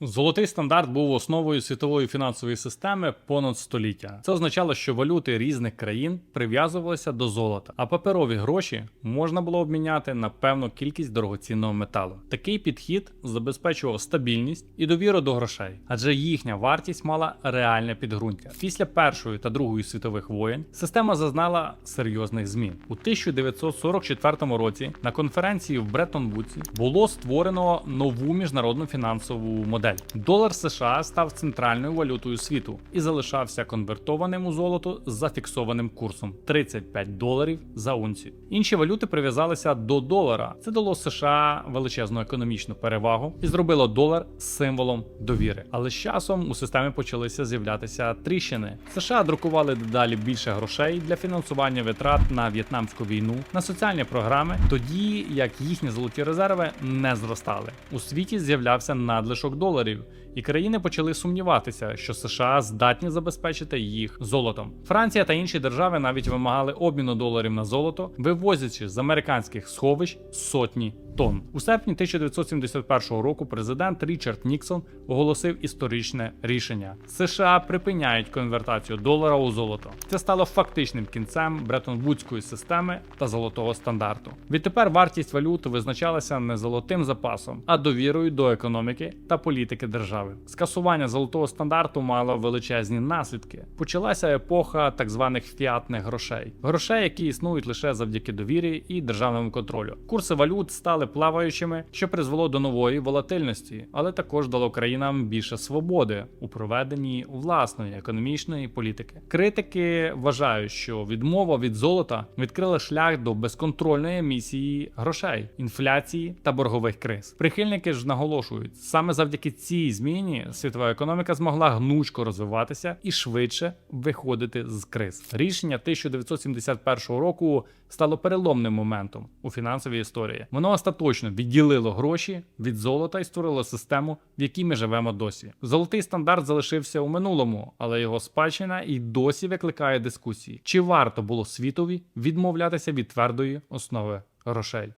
Золотий стандарт був основою світової фінансової системи понад століття. Це означало, що валюти різних країн прив'язувалися до золота, а паперові гроші можна було обміняти на певну кількість дорогоцінного металу. Такий підхід забезпечував стабільність і довіру до грошей, адже їхня вартість мала реальне підґрунтя. Після Першої та Другої світових воєн система зазнала серйозних змін. У 1944 році на конференції в Бреттон-Вудсі було створено нову міжнародну фінансову модель. Долар США став центральною валютою світу і залишався конвертованим у золото з зафіксованим курсом 35 доларів за унцію. Інші валюти прив'язалися до долара. Це дало США величезну економічну перевагу і зробило долар символом довіри. Але з часом у системі почалися з'являтися тріщини. США друкували дедалі більше грошей для фінансування витрат на в'єтнамську війну, на соціальні програми, тоді як їхні золоті резерви не зростали. У світі з'являвся надлишок доларів, і країни почали сумніватися, що США здатні забезпечити їх золотом. Франція та інші держави навіть вимагали обміну доларів на золото, вивозячи з американських сховищ сотні тонн. У серпні 1971 року президент Річард Ніксон оголосив історичне рішення: США припиняють конвертацію долара у золото. Це стало фактичним кінцем Бреттон-Вудської системи та золотого стандарту. Відтепер вартість валют визначалася не золотим запасом, а довірою до економіки та політики держави. Скасування золотого стандарту мало величезні наслідки. Почалася епоха так званих фіатних грошей, грошей, які існують лише завдяки довірі і державному контролю. Курси валют стали плаваючими, що призвело до нової волатильності, але також дало країнам більше свободи у проведенні власної економічної політики. Критики вважають, що відмова від золота відкрила шлях до безконтрольної емісії грошей, інфляції та боргових криз. Прихильники ж наголошують, саме завдяки цій зміні світова економіка змогла гнучко розвиватися і швидше виходити з криз. Рішення 1971 року стало переломним моментом у фінансовій історії. Воно остаточно відділило гроші від золота і створило систему, в якій ми живемо досі. Золотий стандарт залишився у минулому, але його спадщина і досі викликає дискусії: чи варто було світові відмовлятися від твердої основи грошей?